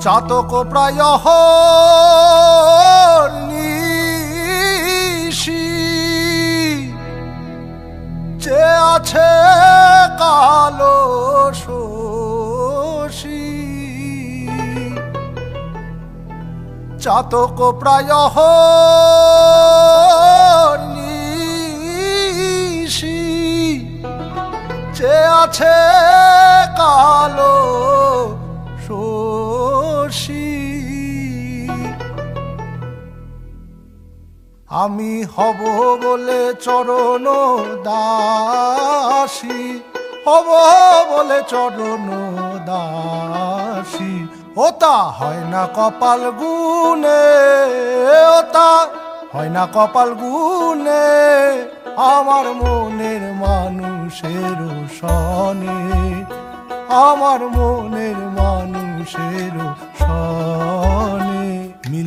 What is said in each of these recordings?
চাতক প্রায় যে আছে কালো শোষী চাতক প্রায় যে আছে কালো আমি হব বলে চরণ দাসী। হব বলে চরণ দাসী। ওতা হয় না কপাল গুনে ওতা হয় না কপাল গুনে আমার মনের মানুষের সনে, আমার মনের মানুষের সনে।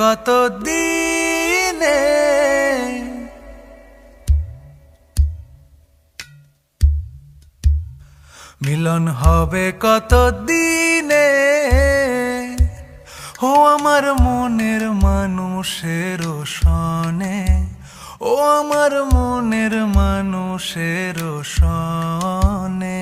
কত দিনে মিলন হবে কত দিনে ও আমার মনের মানুষের সনে ও আমার মনের মানুষের সনে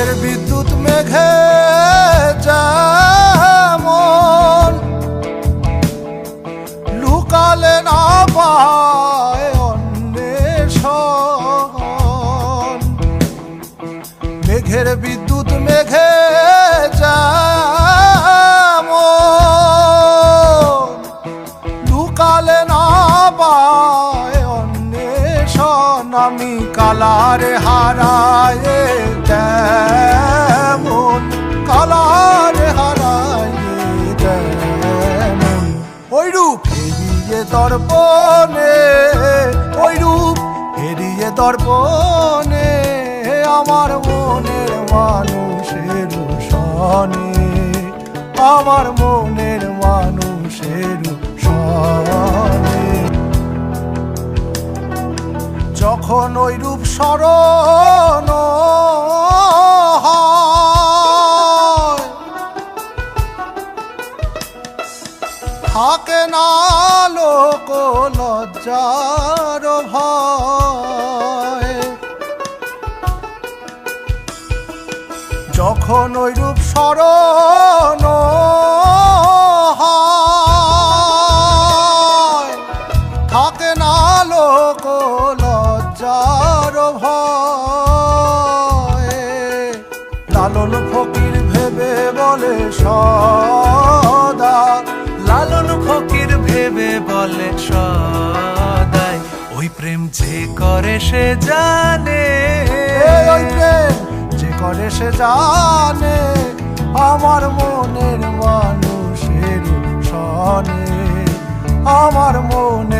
फिर भी तू तुम्हें घर কালারে হারায় তেমন কালার হারায় তেমন ওই রূপ হেরিয়ে দর্পণে, ওই রূপ হেরিয়ে দর্পণে আমার মনের মানুষের সনে আমার মনের যখন ওই রূপ স্মরণ থাকে না লোক লজ্জার ভয়। যখন ওই রূপ স্মরণ থাকে না লোক লজ্জার ভয়। লালন ফকির ভেবে বলে সদা। লালন ফকির ভেবে বলে সদাই। ওই প্রেম যে করে সে জানে। ওই প্রেম। যে করে সে জানে আমার মনের মানুষের সনে। আমার মনের